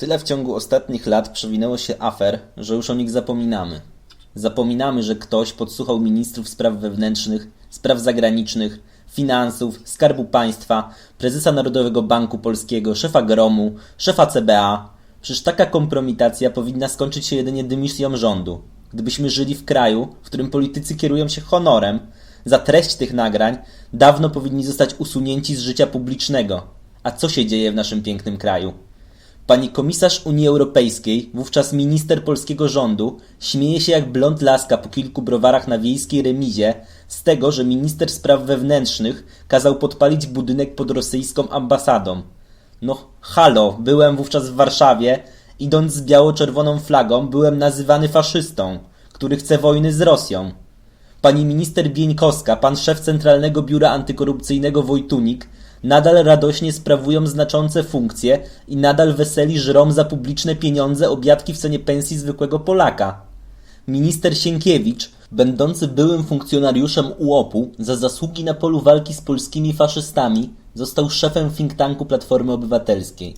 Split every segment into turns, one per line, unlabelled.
Tyle w ciągu ostatnich lat przewinęło się afer, że już o nich zapominamy. Zapominamy, że ktoś podsłuchał ministrów spraw wewnętrznych, spraw zagranicznych, finansów, skarbu państwa, prezesa Narodowego Banku Polskiego, szefa Gromu, szefa CBA. Przecież taka kompromitacja powinna skończyć się jedynie dymisją rządu. Gdybyśmy żyli w kraju, w którym politycy kierują się honorem, za treść tych nagrań dawno powinni zostać usunięci z życia publicznego. A co się dzieje w naszym pięknym kraju? Pani komisarz Unii Europejskiej, wówczas minister polskiego rządu, śmieje się jak blond laska po kilku browarach na wiejskiej remizie z tego, że minister spraw wewnętrznych kazał podpalić budynek pod rosyjską ambasadą. No halo, byłem wówczas w Warszawie, idąc z biało-czerwoną flagą, byłem nazywany faszystą, który chce wojny z Rosją. Pani minister Bieńkowska, pan szef Centralnego Biura Antykorupcyjnego Wojtunik nadal radośnie sprawują znaczące funkcje i nadal weseli żrą za publiczne pieniądze obiadki w cenie pensji zwykłego Polaka. Minister Sienkiewicz, będący byłym funkcjonariuszem UOP-u za zasługi na polu walki z polskimi faszystami, został szefem think tanku Platformy Obywatelskiej.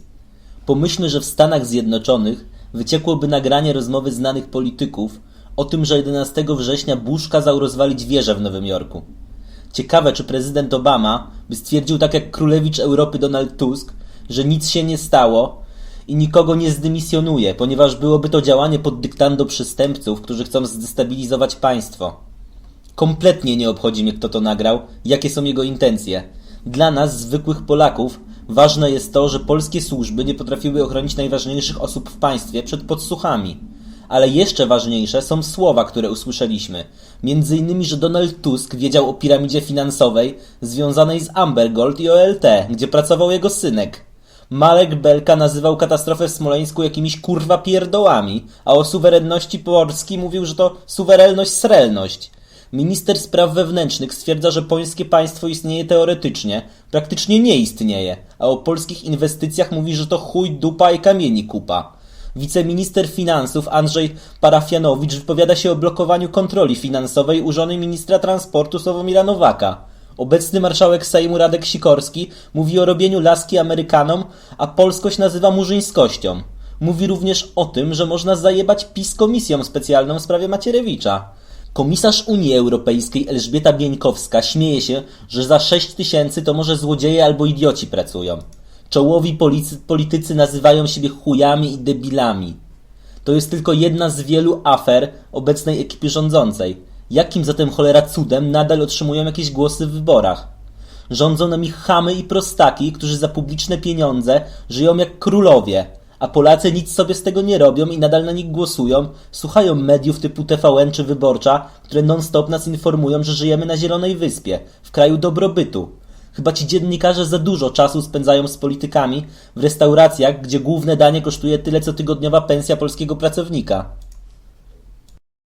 Pomyślmy, że w Stanach Zjednoczonych wyciekłoby nagranie rozmowy znanych polityków o tym, że 11 września Bush kazał rozwalić wieżę w Nowym Jorku. Ciekawe, czy prezydent Obama by stwierdził tak jak królewicz Europy Donald Tusk, że nic się nie stało i nikogo nie zdymisjonuje, ponieważ byłoby to działanie pod dyktando przestępców, którzy chcą zdestabilizować państwo. Kompletnie nie obchodzi mnie, kto to nagrał, jakie są jego intencje. Dla nas, zwykłych Polaków, ważne jest to, że polskie służby nie potrafiły ochronić najważniejszych osób w państwie przed podsłuchami. Ale jeszcze ważniejsze są słowa, które usłyszeliśmy. Między innymi, że Donald Tusk wiedział o piramidzie finansowej związanej z Amber Gold i OLT, gdzie pracował jego synek. Marek Belka nazywał katastrofę w Smoleńsku jakimiś kurwa pierdołami, a o suwerenności Polski mówił, że to suwerenność srelność. Minister spraw wewnętrznych stwierdza, że polskie państwo istnieje teoretycznie, praktycznie nie istnieje, a o polskich inwestycjach mówi, że to chuj, dupa i kamieni kupa. Wiceminister finansów Andrzej Parafianowicz wypowiada się o blokowaniu kontroli finansowej u żony ministra transportu Sławomira Nowaka. Obecny marszałek Sejmu Radek Sikorski mówi o robieniu laski Amerykanom, a polskość nazywa murzyńskością. Mówi również o tym, że można zajebać PiS komisją specjalną w sprawie Macierewicza. Komisarz Unii Europejskiej Elżbieta Bieńkowska śmieje się, że za 6 tysięcy to może złodzieje albo idioci pracują. Czołowi politycy nazywają siebie chujami i debilami. To jest tylko jedna z wielu afer obecnej ekipy rządzącej. Jakim zatem cholera cudem nadal otrzymują jakieś głosy w wyborach? Rządzą nami chamy i prostaki, którzy za publiczne pieniądze żyją jak królowie, a Polacy nic sobie z tego nie robią i nadal na nich głosują, słuchają mediów typu TVN czy Wyborcza, które non-stop nas informują, że żyjemy na Zielonej Wyspie, w kraju dobrobytu. Chyba ci dziennikarze za dużo czasu spędzają z politykami w restauracjach, gdzie główne danie kosztuje tyle co tygodniowa pensja polskiego pracownika.